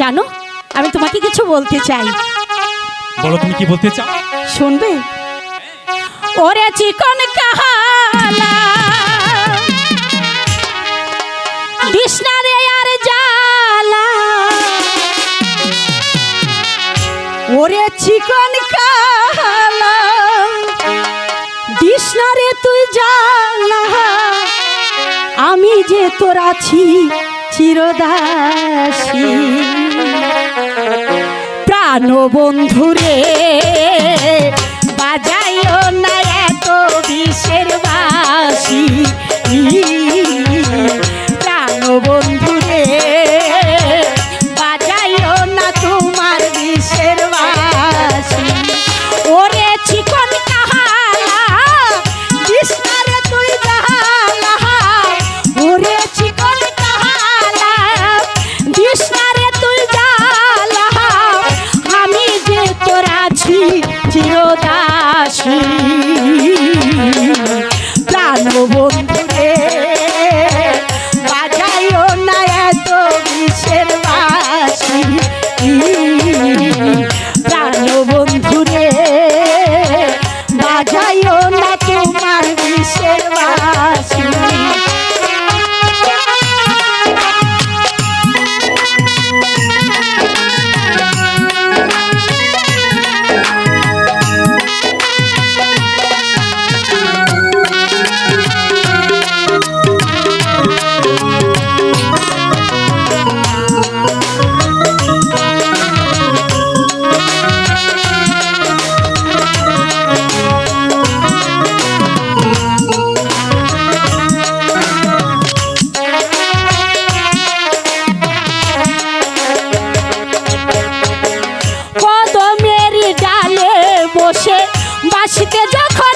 জানো আমি তোমাকে কিছু বলতে চাই। বলো তুমি কি বলতে চাও? শুনবে? ওরে চিকন কাহালা বিষ্ণা রে আর জালা ওরে চিকন কাহালা বিষ্ণা রে তুই জালা আমি যে তোরা আছি চিরদাসী। প্রাণ বন্ধুরে বাজাইও না এত বিশ্বের বাসী বসে। বাসিতে যখন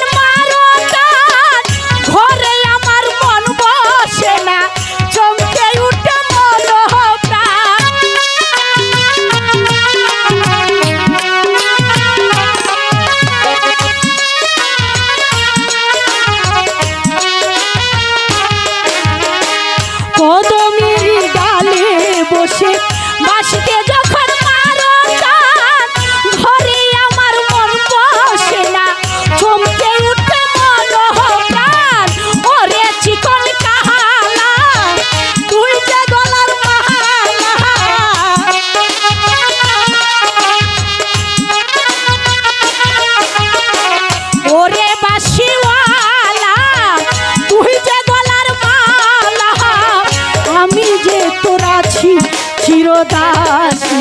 আছি চিরদাসী।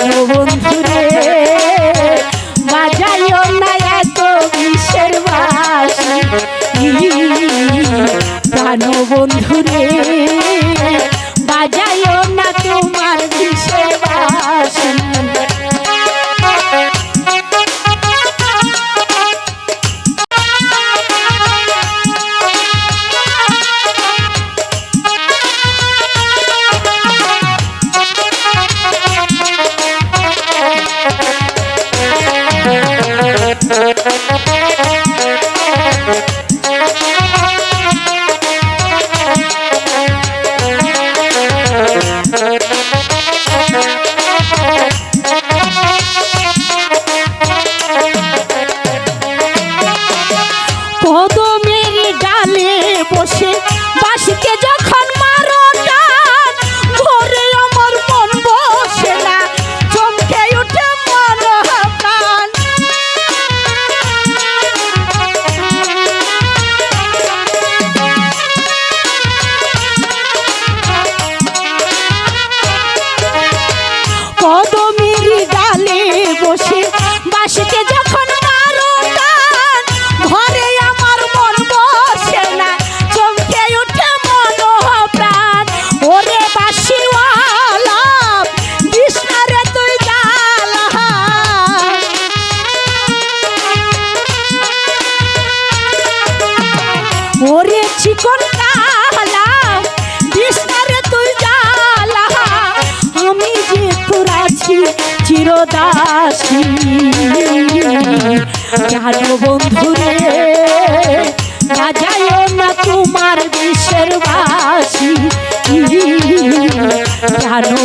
Oh. দাসী জানো বন্ধু রে বাজাইও না তোমার বিশ্বের বাসী। জানো